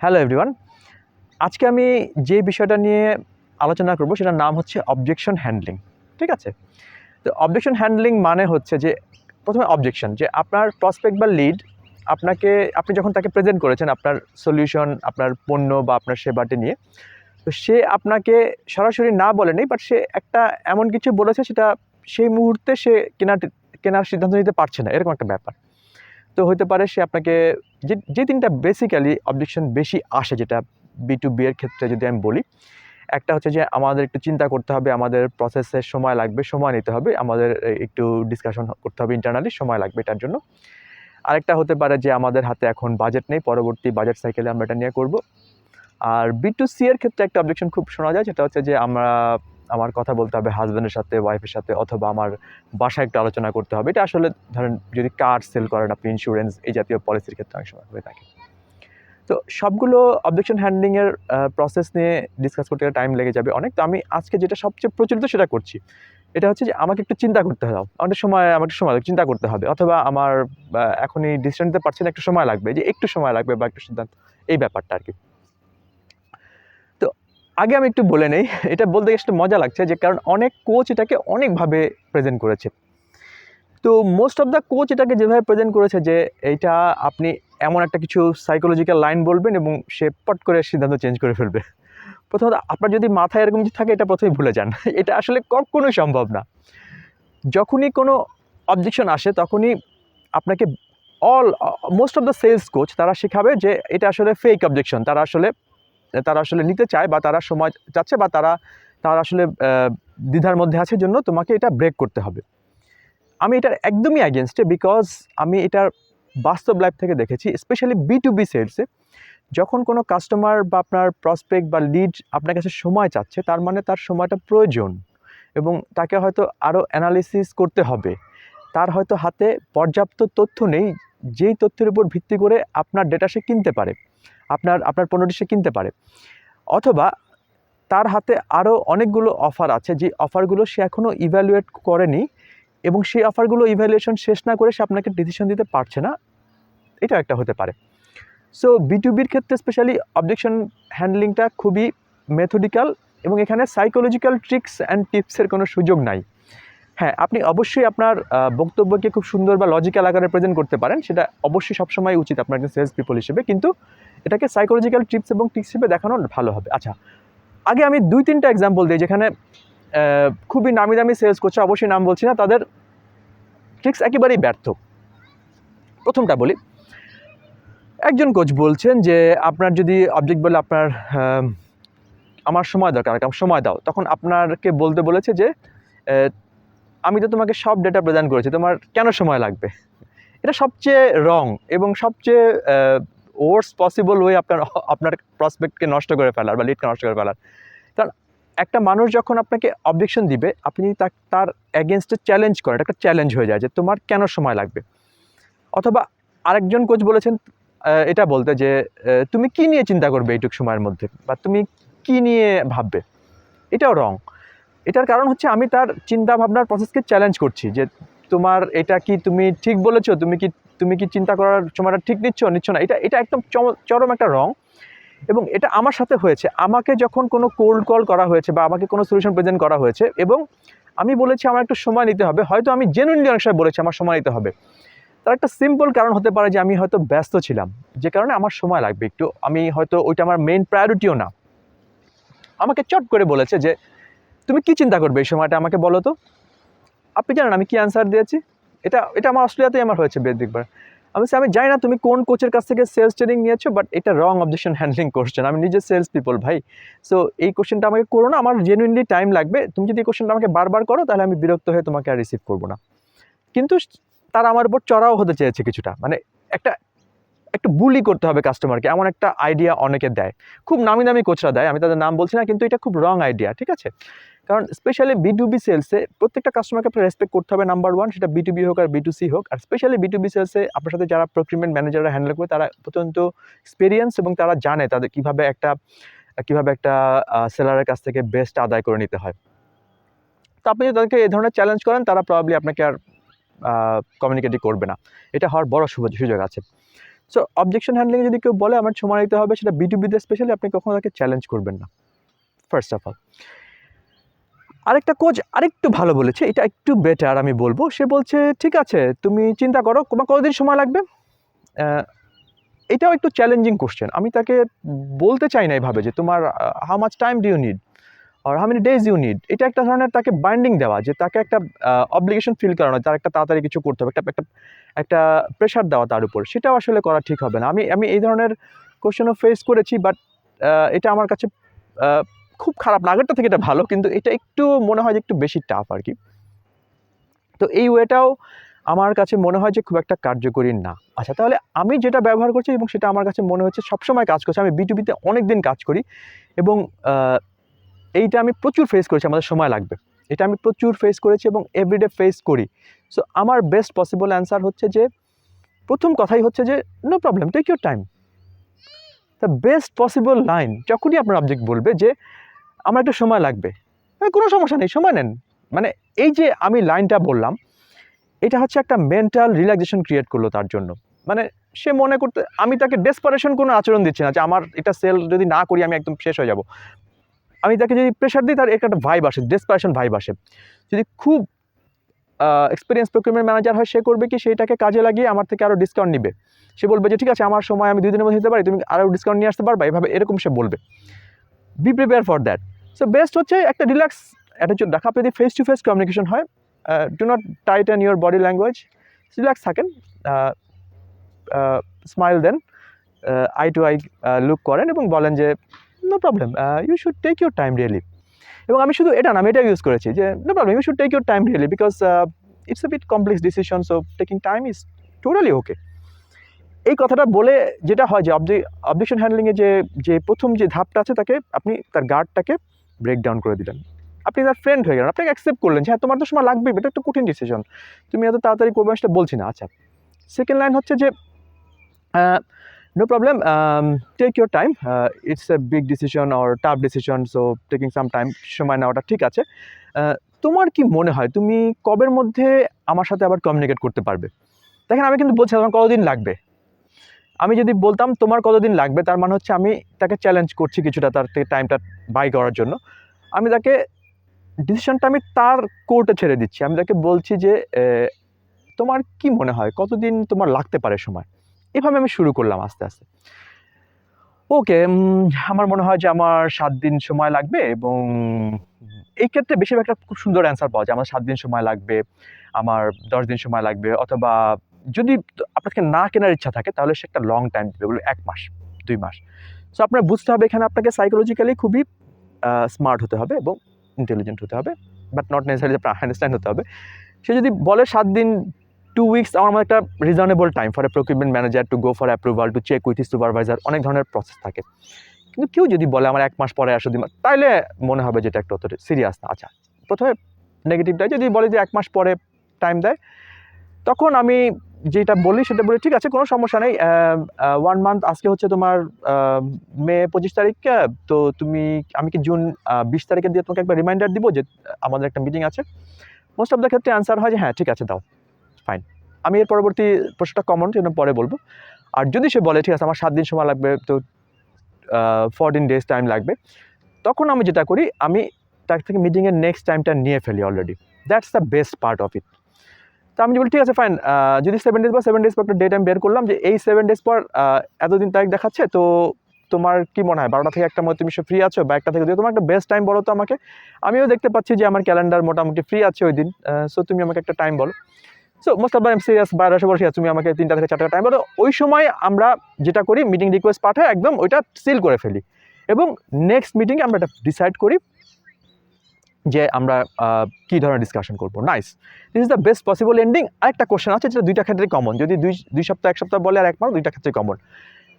Hello everyone আজকে আমি যে বিষয়টা নিয়ে আলোচনা করব, সেটার নাম হচ্ছে অবজেকশন হ্যান্ডলিং ঠিক আছে? তো অবজেকশন হ্যান্ডলিং মানে হচ্ছে যে, প্রথমে অবজেকশন যে আপনার প্রসপেক্ট বা লিড আপনাকে, আপনি যখন তাকে প্রেজেন্ট করেছেন আপনার সলিউশন আপনার পণ্য বা আপনার সেবাটি নিয়ে, তো সে আপনাকে সরাসরি না বলেনি বাট সে একটা এমন কিছু বলেছে, সেটা সেই মুহূর্তে সে কেনার কেনার সিদ্ধান্ত নিতে পারছে না, এরকম একটা ব্যাপার। তো হতে পারে সে আপনাকে যে যে তিনটা বেসিক্যালি অবজেকশন বেশি আসে যেটা বি টু বি এর ক্ষেত্রে যদি আমি বলি, একটা হচ্ছে যে আমাদের একটু চিন্তা করতে হবে, আমাদের প্রসেসের সময় লাগবে, সময় নিতে হবে, আমাদের একটু ডিসকাশন করতে হবে ইন্টারনালি সময় লাগবে এটার জন্য। আরেকটা হতে পারে যে আমাদের হাতে এখন বাজেট নেই, পরবর্তী বাজেট সাইকেলে আমরা এটা নিয়ে করব। আর বি টু সি এর ক্ষেত্রে একটা অবজেকশন খুব শোনা যায়, সেটা হচ্ছে যে আমরা আমার কথা বলতে হবে হাজব্যান্ডের সাথে ওয়াইফের সাথে অথবা আমার বাসায় একটু আলোচনা করতে হবে। এটা আসলে ধরেন যদি কার সেল করেন আপনি ইন্স্যুরেন্স এই জাতীয় পলিসির ক্ষেত্রে অনেক সময় হয়ে থাকে। তো সবগুলো অবজেকশন হ্যান্ডলিংয়ের প্রসেস নিয়ে ডিসকাস করতে গেলে টাইম লেগে যাবে অনেক। তো আমি আজকে যেটা সবচেয়ে প্রচলিত সেটা করছি। এটা হচ্ছে যে আমাকে একটু চিন্তা করতে হবে। অনেক সময় আমাকে সময় লাগবে, চিন্তা করতে হবে। অথবা আমার এখনই ডিসিশন নিতে পারছি না একটু সময় লাগবে। যে একটু সময় লাগবে বা একটু সিদ্ধান্ত এই ব্যাপারটা আর কি আগে আমি একটু বলে নেই, এটা বলতে একটু মজা লাগছে যে কারণ অনেক কোচ এটাকে অনেকভাবে প্রেজেন্ট করেছে। তো মোস্ট অফ দ্য কোচ এটাকে যেভাবে প্রেজেন্ট করেছে যে এইটা আপনি এমন একটা কিছু সাইকোলজিক্যাল লাইন বলবেন এবং সে পট করে সিদ্ধান্ত চেঞ্জ করে ফেলবে। প্রথমত আপনার যদি মাথায় এরকম কিছু থাকে, এটা প্রথমেই ভুলে যান। এটা আসলে কখনোই সম্ভব না। যখনই কোনো অবজেকশন আসে, তখনই আপনাকে all most of the sales coach তারা শেখাবে যে এটা আসলে ফেক অবজেকশন তারা আসলে তারা আসলে নিতে চায় বা তারা সময় চাচ্ছে বা তারা তারা আসলে দ্বিধার মধ্যে আছে জন্য তোমাকে এটা ব্রেক করতে হবে। আমি এটার একদমই অ্যাগেনস্টে বিকজ আমি এটার বাস্তব লাইফ থেকে দেখেছি স্পেশালি বি টু বি সেলসে যখন কোনো কাস্টমার বা আপনার প্রসপেক্ট বা লিড আপনার কাছে সময় চাচ্ছে, তার মানে তার সময়টা প্রয়োজন এবং তাকে হয়তো আরও অ্যানালিসিস করতে হবে। তার হয়তো হাতে পর্যাপ্ত তথ্য নেই, যেই তথ্যের উপর ভিত্তি করে আপনার ডেটা সে কিনতে পারে। আপনার আপনার পণ্যটি সে কিনতে পারে। অথবা তার হাতে আরও অনেকগুলো অফার আছে, যে অফারগুলো সে এখনও ইভ্যালুয়েট করেনি এবং সেই অফারগুলো ইভ্যালুয়েশন শেষ না করে সে আপনাকে ডিসিশন দিতে পারছে না এটা একটা হতে পারে। সো বিটুবির ক্ষেত্রে স্পেশালি অবজেকশন হ্যান্ডলিংটা খুবই মেথডিক্যাল এবং এখানে সাইকোলজিক্যাল ট্রিক্স অ্যান্ড টিপসের কোনো সুযোগ নাই। হ্যাঁ আপনি অবশ্যই আপনার বক্তব্যকে খুব সুন্দর বা লজিক্যাল আকারে প্রেজেন্ট করতে পারেন, সেটা অবশ্যই সবসময় উচিত আপনার সেলস পিপল হিসেবে, কিন্তু এটাকে সাইকোলজিক্যাল টিপস এবং টিক্স হিসেবে দেখানো ভালো হবে। আচ্ছা আগে আমি দুই, তিনটা এক্সাম্পল দিই যেখানে খুবই নামি দামি সেলস করছে, অবশ্যই নাম বলছি না, তাদের ট্রিক্স একেবারেই ব্যর্থ। প্রথমটা বলি। একজন কোচ বলছেন যে, আপনার যদি অবজেক্ট বলে আপনার আমার সময় দরকার আমার সময় দাও। তখন আপনারকে বলতে বলেছে যে আমি তো তোমাকে সব ডেটা প্রদান করেছি, তোমার কেন সময় লাগবে? এটা সবচেয়ে রং এবং সবচেয়ে ওয়ার্স পসিবল ওয়ে আপনার আপনার প্রসপেক্টকে নষ্ট করে ফেলার বা লিডকে নষ্ট করে ফেলার। কারণ একটা মানুষ যখন আপনাকে অবজেকশন দিবে, আপনি তার অ্যাগেনস্টে চ্যালেঞ্জ করেন একটা চ্যালেঞ্জ হয়ে যায় যে তোমার কেন সময় লাগবে? অথবা আরেকজন কোচ বলেছেন এটা বলতে যে তুমি কি নিয়ে চিন্তা করবে এইটুক সময়ের মধ্যে? বা তুমি কি নিয়ে ভাববে? এটাও রং এটার কারণ হচ্ছে আমি তার চিন্তা ভাবনার প্রসেসকে চ্যালেঞ্জ করছি যে তোমার এটা কি তুমি ঠিক বলেছ? তুমি কি তুমি কি চিন্তা করার সময়টা ঠিক নিচ্ছ? নিচ্ছ না। এটা এটা একদম চরম একটা রং। এবং এটা আমার সাথে হয়েছে। আমাকে যখন কোনো কোল্ড কল করা হয়েছে বা আমাকে কোনো সলিউশন প্রেজেন্ট করা হয়েছে, এবং আমি বলেছি আমার একটু সময় নিতে হবে, হয়তো আমি জেনুইনলি অনেক সময় বলেছি, আমার সময় নিতে হবে। তার একটা সিম্পল কারণ হতে পারে যে আমি হয়তো ব্যস্ত ছিলাম। যে কারণে আমার সময় লাগবে একটু। আমি হয়তো ওইটা আমার মেইন প্রায়োরিটিও না। আমাকে চট করে বলেছে যে, তুমি কি চিন্তা করবে এই সময়টা? আমাকে বলো তো। আপনি জানেন আমি কি অ্যান্সার দিয়েছি? এটা এটা আমার অস্ট্রেলিয়াতেই আমার হয়েছে বেদিকবার আমি বলছি, আমি জানি না তুমি কোন কোচের কাছ থেকে সেলস ট্রেনিং নিয়েছো বাট এটা রং অবজেকশন হ্যান্ডলিং কোশ্চেন আমি নিজে সেলস পিপল ভাই। সো এই কোশ্চেনটা আমাকে করো না আমার জেনুইনলি টাইম লাগবে। তুমি যদি এই কোশ্চেনটা আমাকে বারবার করো তাহলে আমি বিরক্ত হয়ে তোমাকে আর রিসিভ করব না। কিন্তু তারা আমার উপর চড়াও হতে চেয়েছে কিছুটা। মানে একটা একটু বুলি করতে হবে কাস্টমারকে এমন একটা আইডিয়া অনেকে দেয়। খুব নামি দামি কোচরা দেয়, আমি তাদের নাম বলছি না, কিন্তু এটা খুব রং আইডিয়া ঠিক আছে? কারণ স্পেশালি বি টু বি সেলসে প্রত্যেকটা কাস্টমারকে আপনার রেসপেক্ট করতে হবে নাম্বার ওয়ান সেটা বি টু বি হোক আর বি টু সি হোক। আর স্পেশালি বি টু বি সেলসে আপনার সাথে যারা প্রক্রিমেন্ট ম্যানেজাররা হ্যান্ডেল করবে, তারা অত্যন্ত এক্সপিরিয়েন্স এবং তারা জানে তাদের কীভাবে একটা কীভাবে একটা সেলারের কাছ থেকে বেস্ট আদায় করে নিতে হয়। তো আপনি যদি তাদেরকে এই ধরনের চ্যালেঞ্জ করেন, তারা প্রবাবলি আপনাকে আর কমিউনিকেটই করবে না। এটা হওয়ার বড় সুযোগ আছে। সো অবজেকশন হ্যান্ডলিং যদি কেউ বলে আমার সময় নিতে হবে, সেটা বিটুবিতে স্পেশালি আপনি কখনো তাকে চ্যালেঞ্জ করবেন না। ফার্স্ট অফ অল আরেকটা কোচ আরেকটু ভালো বলেছে, এটা একটু বেটার আমি বলব। সে বলছে, ঠিক আছে, তুমি চিন্তা করো, তোমার কতদিন সময় লাগবে? এটাও একটু চ্যালেঞ্জিং কোশ্চেন আমি তাকে বলতে চাই না এভাবে যে, তোমার how much time do you need R how many days you need এটা একটা ধরনের তাকে বাইন্ডিং দেওয়া, যে তাকে একটা অব্লিগেশন ফিল করানো, তার একটা তাড়াতাড়ি কিছু করতে হবে, একটা একটা একটা প্রেশার দেওয়া তার উপর। সেটাও আসলে করা ঠিক হবে না। আমি আমি এই ধরনের কোশ্চেনও ফেস করেছি বাট এটা আমার কাছে খুব খারাপ না। আগেরটা থেকে এটা ভালো, কিন্তু এটা একটু মনে হয় যে একটু বেশি টাফ আর কি। তো এই ওয়েটাও আমার কাছে মনে হয় যে খুব একটা কার্যকরী না। আচ্ছা তাহলে আমি যেটা ব্যবহার করছি এবং সেটা আমার কাছে মনে হচ্ছে সবসময় কাজ করছে, আমি বিটুবিতে অনেক দিন কাজ করি এবং এইটা আমি প্রচুর ফেস করেছি, আমাদের সময় লাগবে। এটা আমি প্রচুর ফেস করেছি এবং এভরিডে ফেস করি। সো আমার বেস্ট পসিবল অ্যান্সার হচ্ছে যে, প্রথম কথাই হচ্ছে যে no problem take your time the best possible line যখনই আপনার অবজেক্ট বলবে যে, আমার একটু সময় লাগবে। কোনো সমস্যা নেই, সময় নেন। মানে এই যে আমি লাইনটা বললাম, এটা হচ্ছে একটা মেন্টাল রিল্যাক্সেশন ক্রিয়েট করল তার জন্য। মানে সে মনে করতে, আমি তাকে ডেসপারেশন কোনো আচরণ দিচ্ছি না যে, আমার এটা সেল যদি না করি, আমি একদম শেষ হয়ে যাব। আমি তাকে যদি প্রেশার দিই, তার একটা ভাইব আসে ডেসপারেশন ভাইব আসে। যদি খুব এক্সপিরিয়েন্স প্রক্রিমেন্ট ম্যানেজার হয়, সে করবে কি? সেইটাকে কাজে লাগিয়ে আমার থেকে আরও ডিসকাউন্ট নিবে। সে বলবে যে, ঠিক আছে, আমার সময় আমি দুই দিনের মধ্যে দিতে পারি, তুমি আরও ডিসকাউন্ট নিয়ে আসতে পারবা। এভাবে এরকম সে বলবে। Be prepare for that so best হচ্ছে একটা রিল্যাক্স অ্যাটিচিউড রাখা। যদি ফেস টু ফেস কমিউনিকেশন হয় do not tighten your body language relax থাকেন smile then eye to eye look করেন এবং বলেন যে no problem you should take your time really এবং আমি শুধু এটা না, আমি এটা ইউজ করেছি যে no problem you should take your time really because it's a bit complex decision so taking time is totally okay এই কথাটা বলে যেটা হয় যে অবজে অবজেকশন হ্যান্ডলিংয়ে যে যে প্রথম যে ধাপটা আছে তাকে, আপনি তার গার্ডটাকে ব্রেক ডাউন করে দিলেন। আপনি তার ফ্রেন্ড হয়ে গেলেন, আপনাকে অ্যাকসেপ্ট করলেন যে হ্যাঁ তোমার তো সময় লাগবে এটা একটা কঠিন ডিসিশন তুমি এত তাড়াতাড়ি করবে সেটা বলছি না। আচ্ছা সেকেন্ড লাইন হচ্ছে যে no problem take your time it's a big decision or tough decision so taking some time সময় নেওয়াটা ঠিক আছে। আহ, তোমার কি মনে হয় তুমি কবের মধ্যে আমার সাথে আবার কমিউনিকেট করতে পারবে? দেখেন আমি কিন্তু বলছি আমার কতদিন লাগবে? আমি যদি বলতাম তোমার কতদিন লাগবে তার মানে হচ্ছে আমি তাকে চ্যালেঞ্জ করছি কিছুটা তার টাইমটা বাই করার জন্য। আমি তাকে ডিসিশনটা আমি তার কোর্টে ছেড়ে দিচ্ছি। আমি তাকে বলছি যে এ, তোমার কি মনে হয় কতদিন তোমার লাগতে পারে সময়? এভাবে আমি শুরু করলাম আস্তে আস্তে। ওকে আমার মনে হয় যে আমার সাত দিন সময় লাগবে এবং এই ক্ষেত্রে বেশিরভাগ একটা খুব সুন্দর অ্যান্সার পাওয়া যায়। আমার সাত দিন সময় লাগবে, আমার দশ দিন সময় লাগবে অথবা যদি আপনাকে না কেনার ইচ্ছা থাকে তাহলে সে একটা লং টাইম দেবে বলে এক মাস, দুই মাস। সো আপনার বুঝতে হবে এখানে আপনাকে সাইকোলজিক্যালি খুবই স্মার্ট হতে হবে এবং ইন্টেলিজেন্ট হতে হবে বাট নট নেসারি আপনার আন্ডারস্ট্যান্ড হতে হবে। সে যদি বলে সাত দিন টু উইকস আমার একটা reasonable time for a procurement manager to go for approval to check with supervisor অনেক ধরনের প্রসেস থাকে। কিন্তু কেউ যদি বলে, আমার এক মাস পরে আসো, দুই মাস, তাইলে মনে হবে যেটা একটা অত সিরিয়াস না। আচ্ছা প্রথমে নেগেটিভটা যদি বলে যে এক মাস পরে টাইম দেয়, তখন আমি যেটা বলি, সেটা বলি, ঠিক আছে, কোনো সমস্যা নেই। ওয়ান মান্থ আজকে হচ্ছে তোমার মে পঁচিশ তারিখ তো তুমি, আমি কি জুন বিশ তারিখে দিয়ে তোমাকে একবার রিমাইন্ডার দিব যে, আমাদের একটা মিটিং আছে। মোস্ট অফ দ্য ক্ষেত্রে অ্যান্সার হয় যে হ্যাঁ ঠিক আছে, দাও। ফাইন আমি এর পরবর্তী প্রশ্নটা কমন সেজন্য পরে বলব। আর যদি সে বলে, ঠিক আছে, আমার সাত দিন সময় লাগবে, তো ফোরটিন ডেজ টাইম লাগবে, তখন আমি যেটা করি, আমি তার থেকে মিটিংয়ের নেক্সট টাইমটা নিয়ে ফেলি already that's the best part of it তো আমি বলি, ঠিক আছে ফাইন যদি সেভেন ডেজ বা সেভেন ডেজ পর একটা ডেট আমি বের করলাম, যে এই সেভেন ডেজ পর এতদিন তারিখ দেখাচ্ছে, তো তোমার কি মনে হয়? বারোটা থেকে একটা মধ্যে তুমি সে ফ্রি আছো, বা একটা থেকে দুই তোমার একটা বেস্ট টাইম বলো তো আমাকে। আমিও দেখতে পাচ্ছি যে আমার ক্যালেন্ডার মোটামুটি ফ্রি আছে ওই দিন সো তুমি আমাকে একটা টাইম বলো। So most of em serious বারোশো বসে তুমি আমাকে তিনটা থেকে চারটা টাইম বলো ওই সময় আমরা যেটা করি মিটিং রিকোয়েস্ট পাঠায় একদম ওইটা সিল করে ফেলি। এবং নেক্সট মিটিংয়ে আমরা এটা ডিসাইড করি যে আমরা কী ধরনের ডিসকাশন করব। Nice this is the best possible ending আরেকটা কোশ্চেন আছে যেটা দুইটা ক্ষেত্রে কমন যদি দুই দুই সপ্তাহ, এক সপ্তাহ বলে আর এক মাস, দুইটা ক্ষেত্রে কমন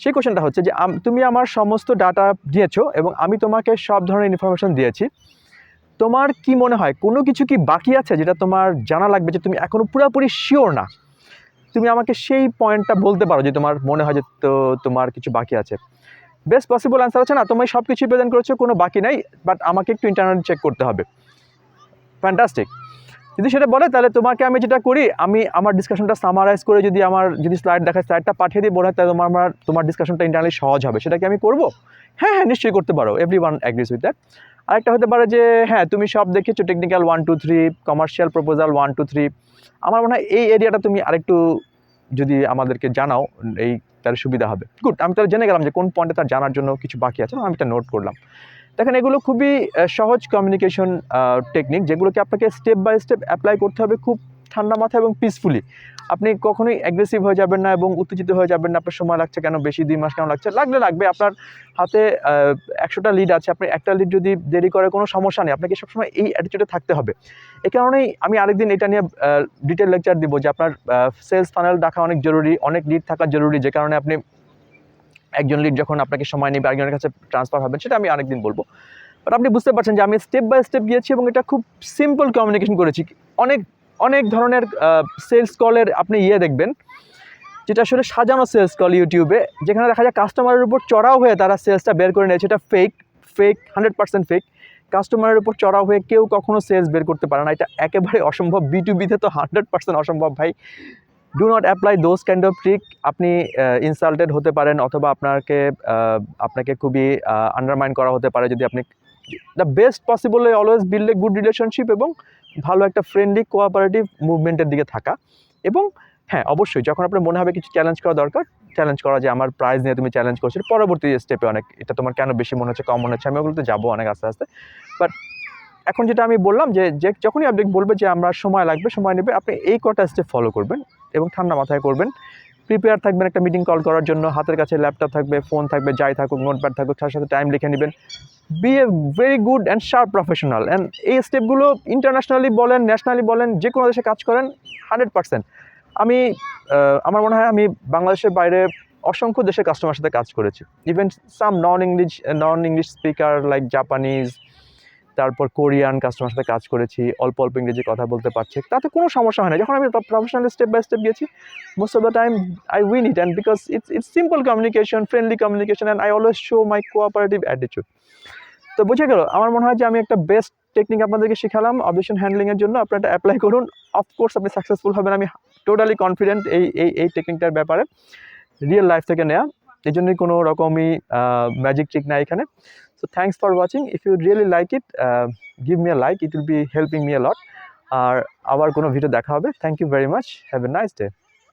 সেই কোশ্চেনটা হচ্ছে যে তুমি আমার সমস্ত ডাটা দিয়েছ এবং আমি তোমাকে সব ধরনের ইনফরমেশন দিয়েছি। তোমার কি মনে হয়, কোনো কিছু কি বাকি আছে যেটা তোমার জানা লাগবে যে তুমি এখনও পুরোপুরি শিওর না? তুমি আমাকে সেই পয়েন্টটা বলতে পারো যে তোমার মনে হয় যে তো তোমার কিছু বাকি আছে। বেস্ট পসিবল অ্যান্সার আছে না তুমি সব কিছুই প্রেজেন্ট করেছ, কোনো বাকি নাই বাট আমাকে একটু ইন্টারনেট চেক করতে হবে। ফ্যান্টাস্টিক যদি সেটা বলে, তাহলে তোমাকে আমি যেটা করি, আমি আমার ডিসকাশনটা সামারাইজ করে যদি আমার, যদি স্লাইড দেখায় স্লাইডটা পাঠিয়ে দিই বলে তাহলে তোমার আমার, তোমার ডিসকাশনটা ইন্টারনালি সহজ হবে। সেটা কি আমি করব? হ্যাঁ হ্যাঁ নিশ্চয়ই করতে পারো। Every one agrees with that আরেকটা হতে পারে যে হ্যাঁ তুমি সব দেখেছ technical one two three commercial proposal one two three আমার মনে হয় এই এরিয়াটা তুমি আরেকটু যদি আমাদেরকে জানাও, এই তার সুবিধা হবে। গুড আমি তাহলে জেনে গেলাম যে কোন পয়েন্টে তার জানার জন্য কিছু বাকি আছে, আমি এটা নোট করলাম। দেখেন, এগুলো খুবই সহজ কমিউনিকেশন টেকনিক যেগুলোকে আপনাকে স্টেপ বাই স্টেপ অ্যাপ্লাই করতে হবে খুব ঠান্ডা মাথা এবং পিসফুলি আপনি কখনোই অ্যাগ্রেসিভ হয়ে যাবেন না এবং উত্তেজিত হয়ে যাবেন না। আপনার সময় লাগছে কেন? বেশি, দুই মাস কেন লাগছে? লাগলে লাগবে। আপনার হাতে একশোটা লিড আছে। আপনি একটা লিড যদি দেরি করে, কোনো সমস্যা নেই। আপনাকে সবসময় এই অ্যাটিটিউডে থাকতে হবে। এ কারণেই আমি আরেকদিন এটা নিয়ে ডিটেল লেকচার দিব যে আপনার সেলস ফানেল রাখা অনেক জরুরি, অনেক লিড থাকা জরুরি। যে কারণে আপনি একজন লিড যখন আপনাকে সময় নেবে, আরেকজনের কাছে ট্রান্সফার হবেন সেটা আমি আরেকদিন বলব। বাট আপনি বুঝতে পারছেন যে আমি স্টেপ বাই স্টেপ গিয়েছি এবং এটা খুব সিম্পল কমিউনিকেশন করেছি। অনেক অনেক ধরনের সেলস কলের আপনি ইয়ে দেখবেন। যেটা আসলে সাজানো সেলস কল ইউটিউবে, যেখানে দেখা যায় কাস্টমারের উপর চড়াও হয়ে তারা সেলসটা বের করে নিয়েছে এটা fake fake hundred percent fake কাস্টমারের উপর চড়াও হয়ে কেউ কখনো সেলস বের করতে পারে না। এটা একেবারে অসম্ভব। বি টু বিতে তো হান্ড্রেড পার্সেন্ট অসম্ভব, ভাই। Do not apply those kind of trick আপনি ইনসাল্টেড হতে পারেন অথবা আপনাকে আপনাকে খুবই আন্ডারমাইন করা হতে পারে যদি আপনি the best possible always build a good relationship এবং ভালো একটা ফ্রেন্ডলি কোঅপারেটিভ মুভমেন্টের দিকে থাকা। এবং হ্যাঁ অবশ্যই যখন আপনার মনে হবে কিছু চ্যালেঞ্জ করা দরকার চ্যালেঞ্জ করা যে আমার প্রাইজ নিয়ে তুমি চ্যালেঞ্জ করছ, পরবর্তী স্টেপে অনেক, এটা তোমার কেন বেশি মনে হচ্ছে কম মনে হচ্ছে, আমি ওগুলোতে যাব অনেক আস্তে আস্তে। বাট এখন যেটা আমি বললাম যে যে যখনই আপনি বলবে যে আমরা সময় লাগবে, সময় নেবে, আপনি এই কটা স্টেপ ফলো করবেন এবং ঠান্ডা মাথায় করবেন। প্রিপেয়ার থাকবেন একটা মিটিং কল করার জন্য, হাতের কাছে ল্যাপটপ থাকবে ফোন থাকবে, যাই থাকুক নোটপ্যাড থাকুক, তার সাথে টাইম লিখে নেবেন। Be a very good and sharp professional and এই স্টেপগুলো ইন্টারন্যাশনালি বলেন ন্যাশনালি বলেন যে কোনো দেশে কাজ করেন হান্ড্রেড পার্সেন্ট আমি আমার মনে হয় আমি বাংলাদেশের বাইরে অসংখ্য দেশের কাস্টমার সাথে কাজ করেছি। Even some non English non English speaker like Japanese তারপর কোরিয়ান কাস্টমার সাথে কাজ করেছি, অল্প অল্প ইংরেজি কথা বলতে পারছে। তাতে কোনো সমস্যা হয় না। যখন আমি প্রফেশনাল স্টেপ বাই স্টেপ গেছি most অফ the time I win it and because it's it's simple communication, friendly communication and I always show my cooperative attitude. তো বুঝে গেল, আমার মনে হয় যে আমি একটা বেস্ট টেকনিক আপনাদেরকে শেখালাম অবজেকশন হ্যান্ডলিংয়ের জন্য। আপনারা এটা অ্যাপ্লাই করুন। অফকোর্স আপনি সাকসেসফুল হবেন। আমি টোটালি কনফিডেন্ট এই এই এই টেকনিকটার ব্যাপারে। রিয়েল লাইফ থেকে নেওয়া এই জন্যই কোনো রকমই ম্যাজিক ট্রিক নাই এখানে। So thanks for watching if you really like it give me a like. It will be helping me a lot. আর আবার কোনো ভিডিও দেখা হবে. Thank you very much have a nice day